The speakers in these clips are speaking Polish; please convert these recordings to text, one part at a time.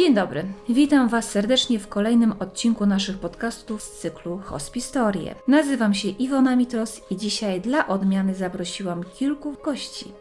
Dzień dobry, witam Was serdecznie w kolejnym odcinku naszych podcastów z cyklu Hospistorie. Nazywam się Iwona Mitros i dzisiaj dla odmiany zaprosiłam kilku gości.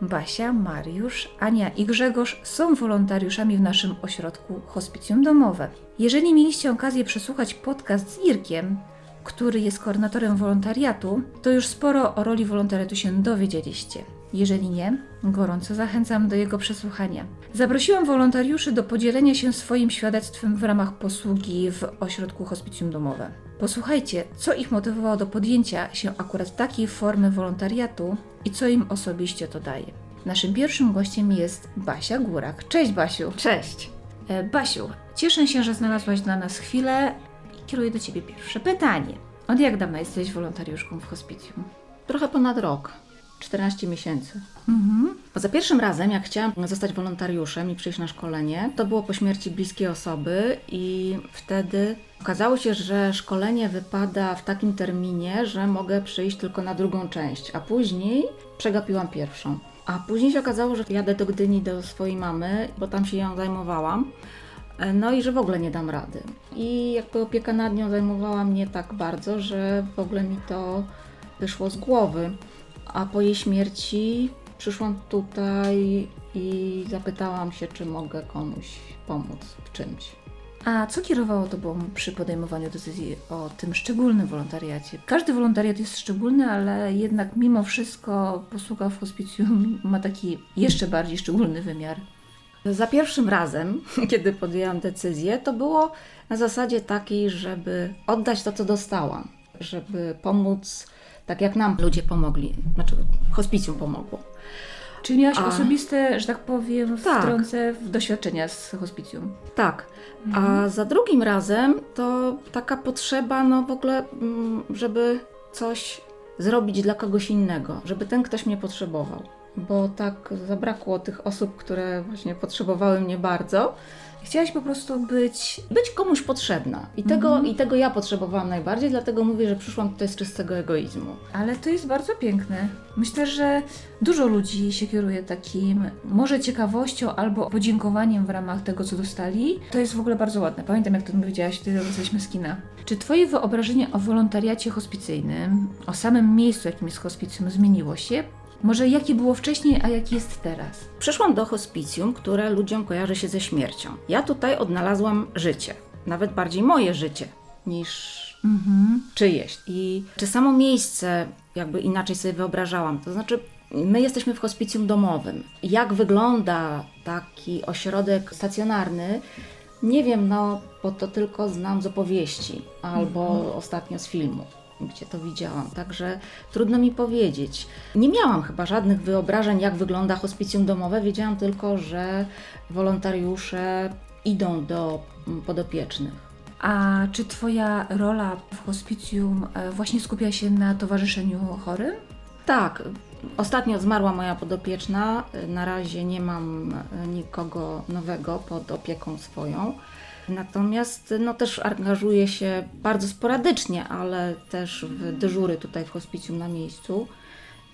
Basia, Mariusz, Ania i Grzegorz są wolontariuszami w naszym ośrodku Hospicjum Domowe. Jeżeli mieliście okazję przesłuchać podcast z Irkiem, który jest koordynatorem wolontariatu, to już sporo o roli wolontariatu się dowiedzieliście. Jeżeli nie, gorąco zachęcam do jego przesłuchania. Zaprosiłam wolontariuszy do podzielenia się swoim świadectwem w ramach posługi w ośrodku Hospicjum Domowe. Posłuchajcie, co ich motywowało do podjęcia się akurat takiej formy wolontariatu i co im osobiście to daje. Naszym pierwszym gościem jest Basia Górak. Cześć Basiu! Cześć. E, Basiu, cieszę się, że znalazłaś dla nas chwilę i kieruję do Ciebie pierwsze pytanie. Od jak dawna jesteś wolontariuszką w hospicjum? Trochę ponad rok. 14 miesięcy. Mhm. Za pierwszym razem, jak chciałam zostać wolontariuszem i przyjść na szkolenie, to było po śmierci bliskiej osoby i wtedy okazało się, że szkolenie wypada w takim terminie, że mogę przyjść tylko na drugą część, a później przegapiłam pierwszą. A później się okazało, że jadę do Gdyni do swojej mamy, bo tam się ją zajmowałam. No i że w ogóle nie dam rady. I jakby opieka nad nią zajmowała mnie tak bardzo, że w ogóle mi to wyszło z głowy. A po jej śmierci przyszłam tutaj i zapytałam się, czy mogę komuś pomóc w czymś. A co kierowało Tobą przy podejmowaniu decyzji o tym szczególnym wolontariacie? Każdy wolontariat jest szczególny, ale jednak mimo wszystko posługa w hospicjum ma taki jeszcze bardziej szczególny wymiar. Za pierwszym razem, kiedy podjęłam decyzję, to było na zasadzie takiej, żeby oddać to, co dostałam, żeby pomóc tak, jak nam ludzie pomogli, znaczy hospicjum pomogło. Czyli miałaś A- osobiste, że tak powiem, Tak. wtrącę w doświadczenia z hospicjum. Tak. A za drugim razem to taka potrzeba, no w ogóle, mm, żeby coś zrobić dla kogoś innego, żeby ten ktoś mnie potrzebował. Bo tak zabrakło tych osób, które właśnie potrzebowały mnie bardzo. Chciałaś po prostu być Być komuś potrzebna. I tego, I tego ja potrzebowałam najbardziej, dlatego mówię, że przyszłam tutaj z czystego egoizmu. Ale to jest bardzo piękne. Myślę, że dużo ludzi się kieruje takim, może ciekawością albo podziękowaniem w ramach tego, co dostali. To jest w ogóle bardzo ładne. Pamiętam, jak to powiedziałaś, ty jesteśmy z kina. Czy Twoje wyobrażenie o wolontariacie hospicyjnym, o samym miejscu, jakim jest hospicjum, zmieniło się? Może jakie było wcześniej, a jakie jest teraz? Przyszłam do hospicjum, które ludziom kojarzy się ze śmiercią. Ja tutaj odnalazłam życie, nawet bardziej moje życie niż Mhm. czyjeś. I czy samo miejsce jakby inaczej sobie wyobrażałam, to znaczy my jesteśmy w hospicjum domowym. Jak wygląda taki ośrodek stacjonarny? Nie wiem, no bo to tylko znam z opowieści albo ostatnio z filmu. Gdzie to widziałam, także trudno mi powiedzieć. Nie miałam chyba żadnych wyobrażeń, jak wygląda hospicjum domowe. Wiedziałam tylko, że wolontariusze idą do mm, podopiecznych. A czy Twoja rola w hospicjum e, właśnie skupia się na towarzyszeniu chorym? Tak, ostatnio zmarła moja podopieczna. Na razie nie mam e, nikogo nowego pod opieką swoją. Natomiast no, też angażuję się bardzo sporadycznie, ale też w dyżury tutaj w hospicjum na miejscu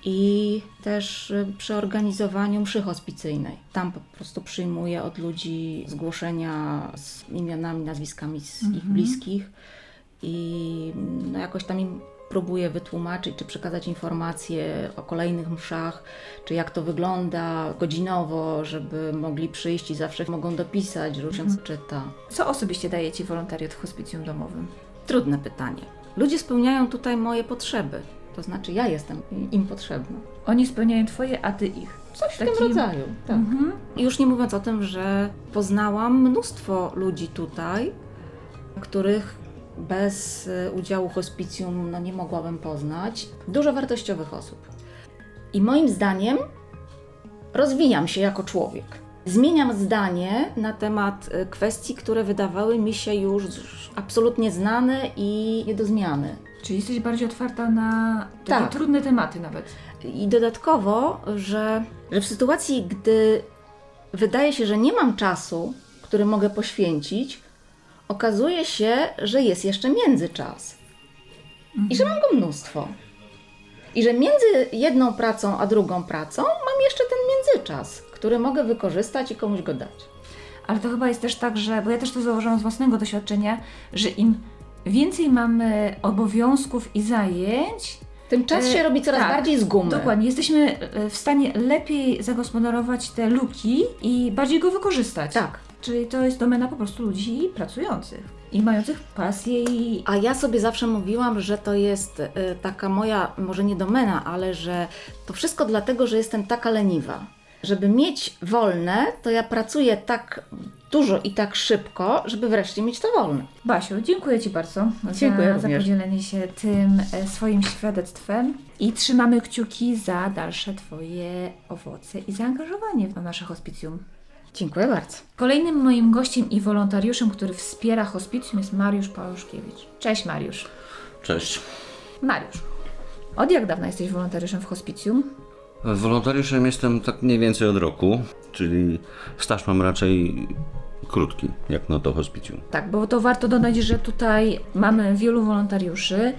i też e, przy organizowaniu mszy hospicyjnej. Tam po prostu przyjmuję od ludzi zgłoszenia z imionami, nazwiskami z ich bliskich i no, jakoś tam im próbuję wytłumaczyć, czy przekazać informacje o kolejnych mszach, czy jak to wygląda godzinowo, żeby mogli przyjść i zawsze mogą dopisać, że ksiądz czyta. Co osobiście daje Ci wolontariat w hospicjum domowym? Trudne pytanie. Ludzie spełniają tutaj moje potrzeby, to znaczy ja jestem im potrzebna. Oni spełniają Twoje, a Ty ich. Coś w Takim- tym rodzaju. Tak. Mhm. I Już nie mówiąc o tym, że poznałam mnóstwo ludzi tutaj, których bez y, udziału hospicjum no, nie mogłabym poznać. Dużo wartościowych osób. I moim zdaniem rozwijam się jako człowiek. Zmieniam zdanie na temat y, kwestii, które wydawały mi się już absolutnie znane i nie do zmiany. Czyli jesteś bardziej otwarta na takie Tak. trudne tematy nawet. I dodatkowo, że, że w sytuacji, gdy wydaje się, że nie mam czasu, który mogę poświęcić, okazuje się, że jest jeszcze międzyczas. I że mam go mnóstwo. I że między jedną pracą a drugą pracą mam jeszcze ten międzyczas, który mogę wykorzystać i komuś go dać. Ale to chyba jest też tak, że, bo ja też to zauważyłam z własnego doświadczenia, że im więcej mamy obowiązków i zajęć, Tym czas się E, robi coraz tak, bardziej z gumy. Dokładnie, jesteśmy e, w stanie lepiej zagospodarować te luki i bardziej go wykorzystać. Tak. Czyli to jest domena po prostu ludzi pracujących i mających pasję i A ja sobie zawsze mówiłam, że to jest y, taka moja, może nie domena, ale że to wszystko dlatego, że jestem taka leniwa. Żeby mieć wolne, to ja pracuję tak dużo i tak szybko, żeby wreszcie mieć to wolne. Basiu, dziękuję Ci bardzo Dziękuję za, za podzielenie się tym e, swoim świadectwem i trzymamy kciuki za dalsze Twoje owoce i zaangażowanie w nasze hospicjum. Dziękuję bardzo. Kolejnym moim gościem i wolontariuszem, który wspiera hospicjum jest Mariusz Pałuszkiewicz. Cześć Mariusz. Cześć. Mariusz, od jak dawna jesteś wolontariuszem w hospicjum? Wolontariuszem jestem tak mniej więcej od roku, czyli staż mam raczej krótki, jak na to hospicjum. Tak, bo to warto dodać, że tutaj mamy wielu wolontariuszy,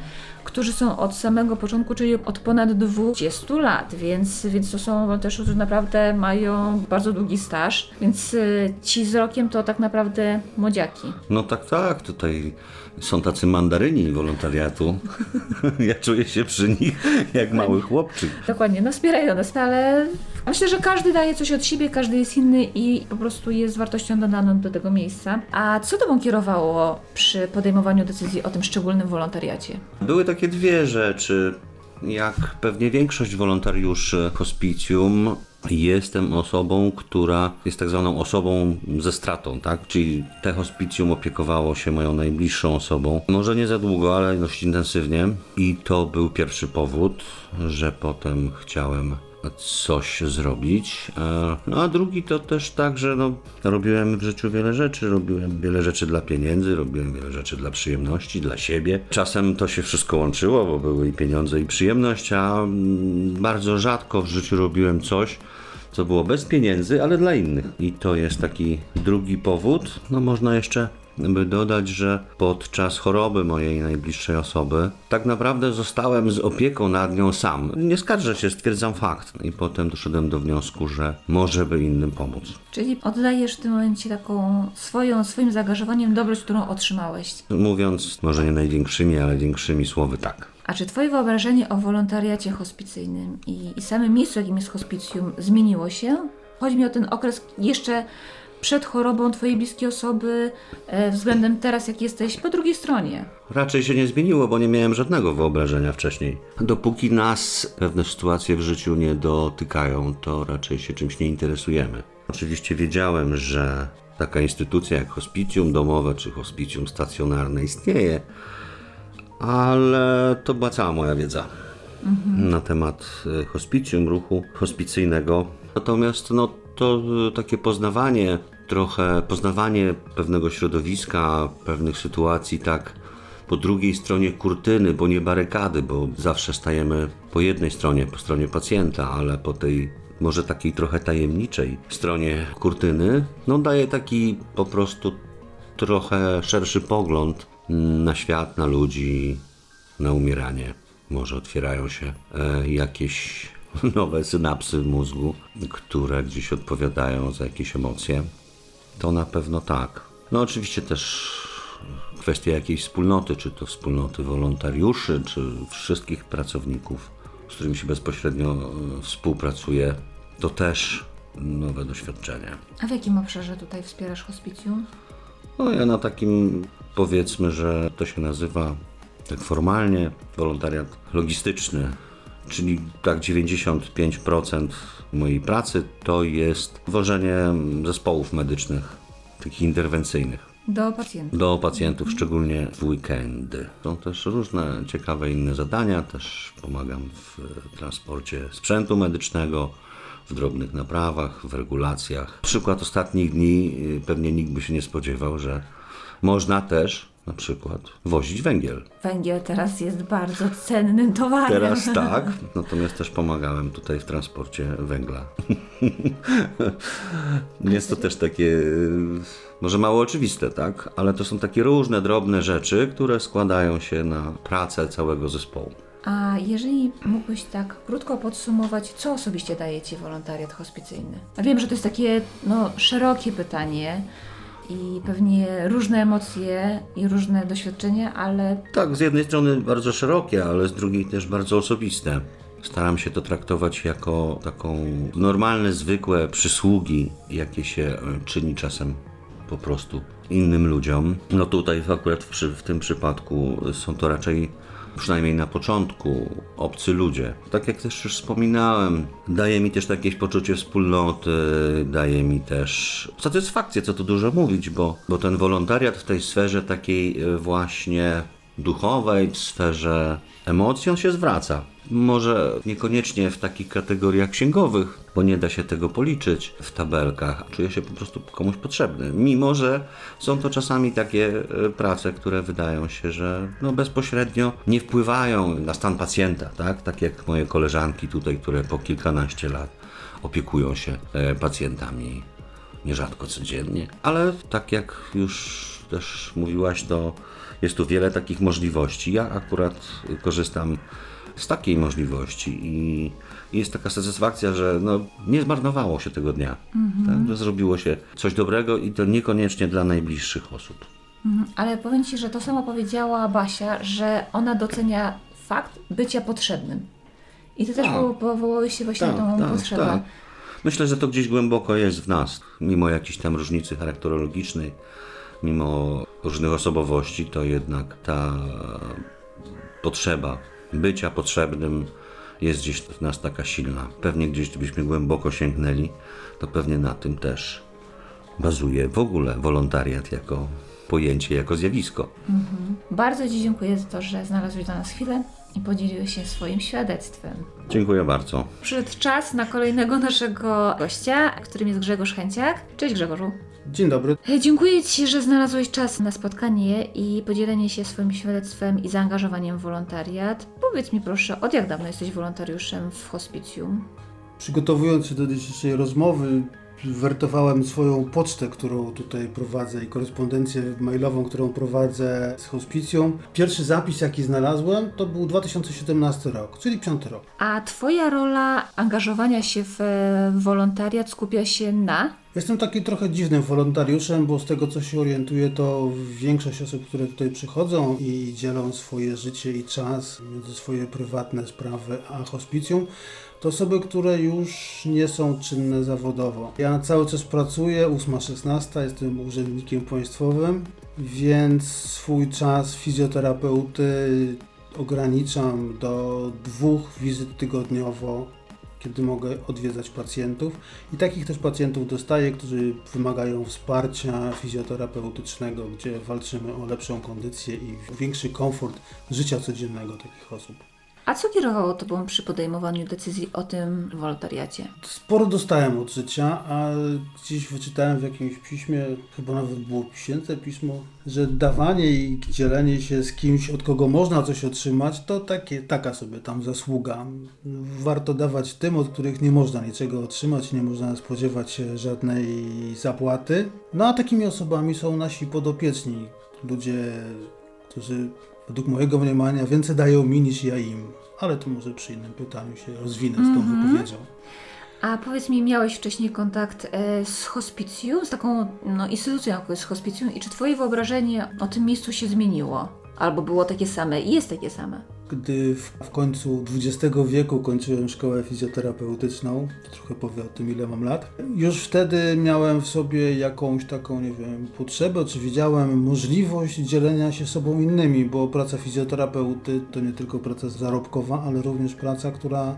którzy są od samego początku, czyli od ponad 20 lat, więc, więc to są wolontariusze, którzy naprawdę mają bardzo długi staż, więc y, ci z rokiem to tak naprawdę młodziaki. No tak, tak, tutaj są tacy mandaryni wolontariatu. ja czuję się przy nich jak mały chłopczyk. Dokładnie, no wspierają nas, ale myślę, że każdy daje coś od siebie, każdy jest inny i po prostu jest wartością dodaną do tego miejsca. A co Tobą kierowało przy podejmowaniu decyzji o tym szczególnym wolontariacie? Były takie dwie rzeczy. Jak pewnie większość wolontariuszy hospicjum, jestem osobą, która jest tak zwaną osobą ze stratą, tak? Czyli te hospicjum opiekowało się moją najbliższą osobą. Może nie za długo, ale dość intensywnie. I to był pierwszy powód, że potem chciałem coś zrobić. E, No a drugi to też tak, że no, robiłem w życiu wiele rzeczy. Robiłem wiele rzeczy dla pieniędzy, robiłem wiele rzeczy dla przyjemności, dla siebie. Czasem to się wszystko łączyło, bo były i pieniądze, i przyjemność, a mm, bardzo rzadko w życiu robiłem coś, co było bez pieniędzy, ale dla innych. I to jest taki drugi powód. No można jeszcze by dodać, że podczas choroby mojej najbliższej osoby tak naprawdę zostałem z opieką nad nią sam. Nie skarżę się, stwierdzam fakt. I potem doszedłem do wniosku, że może by innym pomóc. Czyli oddajesz w tym momencie taką swoją, swoim zaangażowaniem dobroć, którą otrzymałeś. Mówiąc może nie największymi, ale większymi słowy tak. A czy Twoje wyobrażenie o wolontariacie hospicyjnym i, i samym miejscu, jakim jest hospicjum, zmieniło się? Chodzi mi o ten okres jeszcze przed chorobą Twojej bliskiej osoby, e, względem teraz, jak jesteś po drugiej stronie. Raczej się nie zmieniło, bo nie miałem żadnego wyobrażenia wcześniej. Dopóki nas pewne sytuacje w życiu nie dotykają, to raczej się czymś nie interesujemy. Oczywiście wiedziałem, że taka instytucja jak hospicjum domowe czy hospicjum stacjonarne istnieje, ale to była cała moja wiedza na temat e, hospicjum, ruchu hospicyjnego. Natomiast no, to e, takie poznawanie, trochę poznawanie pewnego środowiska, pewnych sytuacji, tak po drugiej stronie kurtyny, bo nie barykady, bo zawsze stajemy po jednej stronie, po stronie pacjenta, ale po tej może takiej trochę tajemniczej stronie kurtyny, no daje taki po prostu trochę szerszy pogląd na świat, na ludzi, na umieranie. Może otwierają się e, jakieś nowe synapsy w mózgu, które gdzieś odpowiadają za jakieś emocje. To na pewno tak. No oczywiście też kwestia jakiejś wspólnoty, czy to wspólnoty wolontariuszy, czy wszystkich pracowników, z którymi się bezpośrednio e, współpracuje, to też nowe doświadczenie. A w jakim obszarze tutaj wspierasz hospicjum? No ja na takim powiedzmy, że to się nazywa tak formalnie wolontariat logistyczny, czyli tak 95% mojej pracy to jest wożenie zespołów medycznych, takich interwencyjnych Do pacjentów. do pacjentów, szczególnie w weekendy. Są też różne ciekawe inne zadania, też pomagam w transporcie sprzętu medycznego, w drobnych naprawach, w regulacjach. Przykład ostatnich dni, y, pewnie nikt by się nie spodziewał, że można też na przykład wozić węgiel. Węgiel teraz jest bardzo cennym towarem. Teraz tak, natomiast też pomagałem tutaj w transporcie węgla. Jest to też takie, y, może mało oczywiste, tak? Ale to są takie różne, drobne rzeczy, które składają się na pracę całego zespołu. A jeżeli mógłbyś tak krótko podsumować, co osobiście daje Ci wolontariat hospicyjny? A wiem, że to jest takie no, szerokie pytanie i pewnie różne emocje i różne doświadczenia, ale Tak, z jednej strony bardzo szerokie, ale z drugiej też bardzo osobiste. Staram się to traktować jako taką normalne, zwykłe przysługi, jakie się e, czyni czasem po prostu innym ludziom. No tutaj akurat w, w tym przypadku są to raczej, przynajmniej na początku, obcy ludzie. Tak jak też już wspominałem, daje mi też jakieś poczucie wspólnoty, daje mi też satysfakcję, co tu dużo mówić, bo, bo ten wolontariat w tej sferze takiej e, właśnie duchowej, w sferze emocji, on się zwraca. Może niekoniecznie w takich kategoriach księgowych, bo nie da się tego policzyć w tabelkach. Czuję się po prostu komuś potrzebny. Mimo, że są to czasami takie e, prace, które wydają się, że no bezpośrednio nie wpływają na stan pacjenta, tak? Tak jak moje koleżanki tutaj, które po kilkanaście lat opiekują się e, pacjentami nierzadko codziennie, ale tak jak już też mówiłaś, to jest tu wiele takich możliwości. Ja akurat korzystam z takiej możliwości i jest taka satysfakcja, że no, nie zmarnowało się tego dnia. Tak? Że zrobiło się coś dobrego i to niekoniecznie dla najbliższych osób. Mhm, Ale powiem Ci, że to samo powiedziała Basia, że ona docenia fakt bycia potrzebnym. I Ty też Tak. po- powołałeś się właśnie na tą potrzebę. Myślę, że to gdzieś głęboko jest w nas, mimo jakiejś tam różnicy charakterologicznej, mimo różnych osobowości, to jednak ta potrzeba bycia potrzebnym jest gdzieś w nas taka silna. Pewnie gdzieś gdybyśmy głęboko sięgnęli, to pewnie na tym też bazuje w ogóle wolontariat jako pojęcie, jako zjawisko. Bardzo Ci dziękuję za to, że znalazłeś dla nas chwilę i podzieliłeś się swoim świadectwem. Dziękuję bardzo. Przyszedł czas na kolejnego naszego gościa, którym jest Grzegorz Chęciak. Cześć Grzegorzu. Dzień dobry. E, Dziękuję Ci, że znalazłeś czas na spotkanie i podzielenie się swoim świadectwem i zaangażowaniem w wolontariat. Powiedz mi proszę, od jak dawno jesteś wolontariuszem w hospicjum? Przygotowując się do dzisiejszej rozmowy, wertowałem swoją pocztę, którą tutaj prowadzę i korespondencję mailową, którą prowadzę z hospicją. Pierwszy zapis, jaki znalazłem, to był 2017 rok, czyli piąty rok. A Twoja rola angażowania się w e, wolontariat skupia się na? Jestem taki trochę dziwnym wolontariuszem, bo z tego co się orientuję, to większość osób, które tutaj przychodzą i dzielą swoje życie i czas między swoje prywatne sprawy a hospicjum, to osoby, które już nie są czynne zawodowo. Ja cały czas pracuję, 8-16, jestem urzędnikiem państwowym, więc swój czas fizjoterapeuty ograniczam do dwóch wizyt tygodniowo kiedy mogę odwiedzać pacjentów. I takich też pacjentów dostaję, którzy wymagają wsparcia fizjoterapeutycznego, gdzie walczymy o lepszą kondycję i większy komfort życia codziennego takich osób. A co kierowało Tobą przy podejmowaniu decyzji o tym wolontariacie? Sporo dostałem od życia, a gdzieś wyczytałem w jakimś piśmie, chyba nawet było święte pismo, że dawanie i dzielenie się z kimś, od kogo można coś otrzymać, to takie, taka sobie tam zasługa. Warto dawać tym, od których nie można niczego otrzymać, nie można spodziewać się żadnej zapłaty. No a takimi osobami są nasi podopieczni, ludzie, którzy według mojego mniemania więcej dają mi niż ja im. Ale to może przy innym pytaniu się rozwinę z tą wypowiedzią. A powiedz mi, miałeś wcześniej kontakt e, z hospicjum, z taką no, instytucją, jaką jest hospicjum i czy Twoje wyobrażenie o tym miejscu się zmieniło? Albo było takie same i jest takie same? Gdy w, w końcu XX wieku kończyłem szkołę fizjoterapeutyczną, to trochę powie o tym, ile mam lat, już wtedy miałem w sobie jakąś taką, nie wiem, potrzebę, czy widziałem możliwość dzielenia się sobą innymi, bo praca fizjoterapeuty to nie tylko praca zarobkowa, ale również praca, która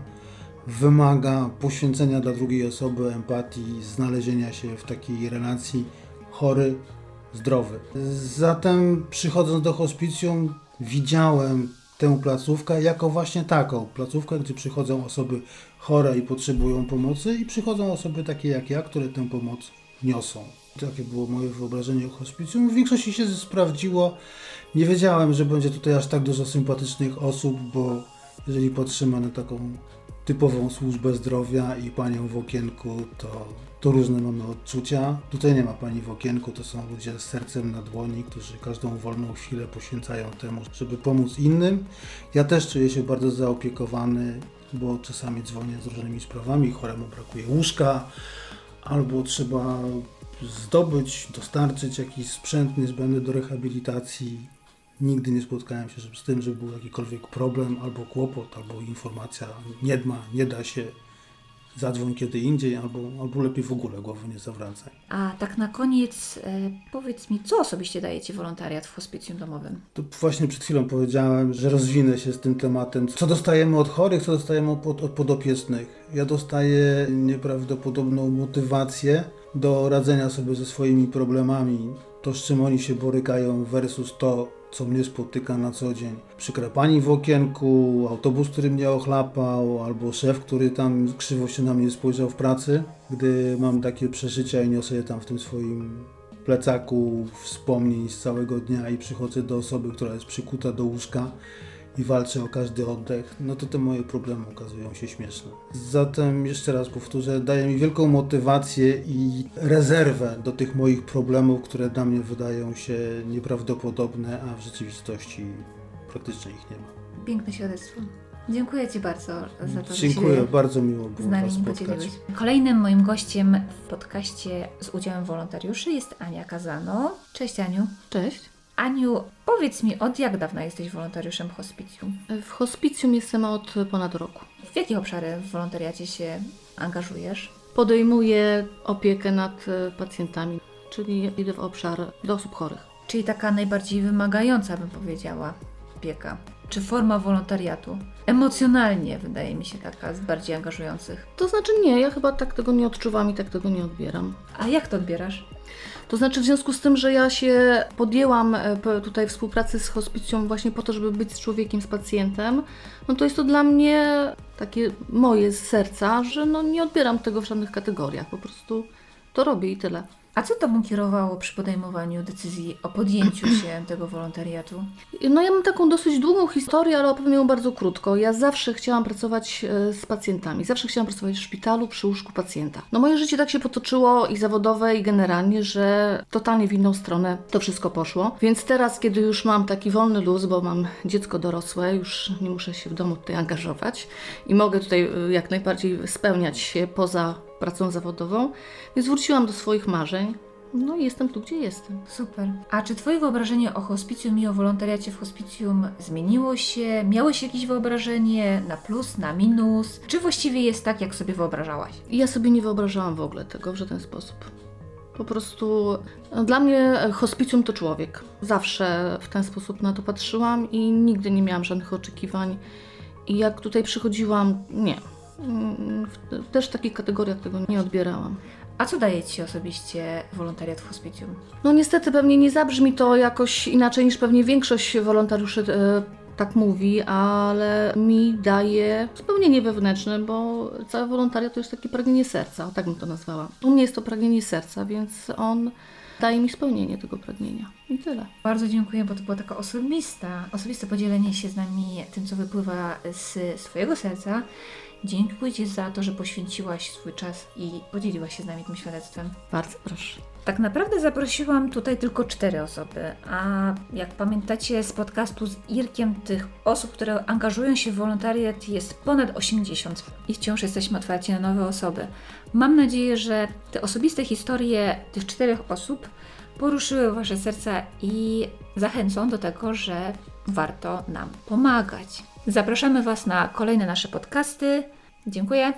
wymaga poświęcenia dla drugiej osoby, empatii, znalezienia się w takiej relacji chory, zdrowy. Zatem przychodząc do hospicjum widziałem tę placówkę jako właśnie taką placówkę, gdzie przychodzą osoby chore i potrzebują pomocy i przychodzą osoby takie jak ja, które tę pomoc niosą. Takie było moje wyobrażenie o hospicjum. W większości się sprawdziło. Nie wiedziałem, że będzie tutaj aż tak dużo sympatycznych osób, bo jeżeli patrzymy na taką typową służbę zdrowia i panią w okienku, to, to różne mamy odczucia. Tutaj nie ma pani w okienku, to są ludzie z sercem na dłoni, którzy każdą wolną chwilę poświęcają temu, żeby pomóc innym. Ja też czuję się bardzo zaopiekowany, bo czasami dzwonię z różnymi sprawami, choremu brakuje łóżka, albo trzeba zdobyć, dostarczyć jakiś sprzęt niezbędny do rehabilitacji. Nigdy nie spotkałem się z tym, że był jakikolwiek problem, albo kłopot, albo informacja nie ma, nie da się, zadzwoń kiedy indziej, albo, albo lepiej w ogóle głowy nie zawracaj. A tak na koniec e, powiedz mi, co osobiście daje Ci wolontariat w hospicjum domowym? To właśnie przed chwilą powiedziałem, że rozwinę się z tym tematem. Co dostajemy od chorych, co dostajemy od, od podopiecznych. Ja dostaję nieprawdopodobną motywację do radzenia sobie ze swoimi problemami. To, z czym oni się borykają versus to, co mnie spotyka na co dzień. Przykra pani w okienku, autobus, który mnie ochlapał, albo szef, który tam krzywo się na mnie spojrzał w pracy. Gdy mam takie przeżycia i niosę je tam w tym swoim plecaku wspomnień z całego dnia i przychodzę do osoby, która jest przykuta do łóżka i walczę o każdy oddech, no to te moje problemy okazują się śmieszne. Zatem jeszcze raz powtórzę, daje mi wielką motywację i rezerwę do tych moich problemów, które dla mnie wydają się nieprawdopodobne, a w rzeczywistości praktycznie ich nie ma. Piękne świadectwo. Dziękuję Ci bardzo za to, Dziękuję, że się bardzo miło z było nami Was spotkać. podzieliłeś. Kolejnym moim gościem w podcaście z udziałem wolontariuszy jest Ania Kazano. Cześć Aniu. Cześć. Aniu, powiedz mi, od jak dawna jesteś wolontariuszem hospicjum? W hospicjum jestem od ponad roku. W jakie obszary w wolontariacie się angażujesz? Podejmuję opiekę nad e, pacjentami, czyli idę w obszar do osób chorych. Czyli taka najbardziej wymagająca, bym powiedziała, opieka. Czy forma wolontariatu? Emocjonalnie wydaje mi się taka z bardziej angażujących. To znaczy nie, ja chyba tak tego nie odczuwam i tak tego nie odbieram. A jak to odbierasz? To znaczy w związku z tym, że ja się podjęłam e, tutaj współpracy z hospicją właśnie po to, żeby być z człowiekiem, z pacjentem, no to jest to dla mnie takie moje z serca, że no nie odbieram tego w żadnych kategoriach, po prostu to robię i tyle. A co Tobą kierowało przy podejmowaniu decyzji o podjęciu się tego wolontariatu? No ja mam taką dosyć długą historię, ale opowiem ją bardzo krótko. Ja zawsze chciałam pracować e, z pacjentami. Zawsze chciałam pracować w szpitalu przy łóżku pacjenta. No moje życie tak się potoczyło i zawodowe i generalnie, że totalnie w inną stronę to wszystko poszło. Więc teraz, kiedy już mam taki wolny luz, bo mam dziecko dorosłe, już nie muszę się w domu tutaj angażować i mogę tutaj e, jak najbardziej spełniać się poza pracą zawodową, więc wróciłam do swoich marzeń. No i jestem tu, gdzie jestem. Super. A czy Twoje wyobrażenie o hospicjum i o wolontariacie w hospicjum zmieniło się? Miałeś jakieś wyobrażenie na plus, na minus? Czy właściwie jest tak, jak sobie wyobrażałaś? Ja sobie nie wyobrażałam w ogóle tego w żaden sposób. Po prostu no, dla mnie e, hospicjum to człowiek. Zawsze w ten sposób na to patrzyłam i nigdy nie miałam żadnych oczekiwań. I jak tutaj przychodziłam, nie. Też w takich kategoriach tego nie odbierałam. A co daje Ci osobiście wolontariat w hospicjum? No niestety pewnie nie zabrzmi to jakoś inaczej niż pewnie większość wolontariuszy e, tak mówi, ale mi daje spełnienie wewnętrzne, bo cały wolontariat to jest takie pragnienie serca, o tak bym to nazwała. U mnie jest to pragnienie serca, więc on daje mi spełnienie tego pragnienia. I tyle. Bardzo dziękuję, bo to była taka osobista, osobiste podzielenie się z nami tym, co wypływa z swojego serca. Dziękuję Ci za to, że poświęciłaś swój czas i podzieliłaś się z nami tym świadectwem. Bardzo proszę. Tak naprawdę zaprosiłam tutaj tylko cztery osoby, a jak pamiętacie z podcastu z Irkiem, tych osób, które angażują się w wolontariat jest ponad 80 i wciąż jesteśmy otwarci na nowe osoby. Mam nadzieję, że te osobiste historie tych czterech osób poruszyły Wasze serca i zachęcą do tego, że warto nam pomagać. Zapraszamy Was na kolejne nasze podcasty. Dziękuję.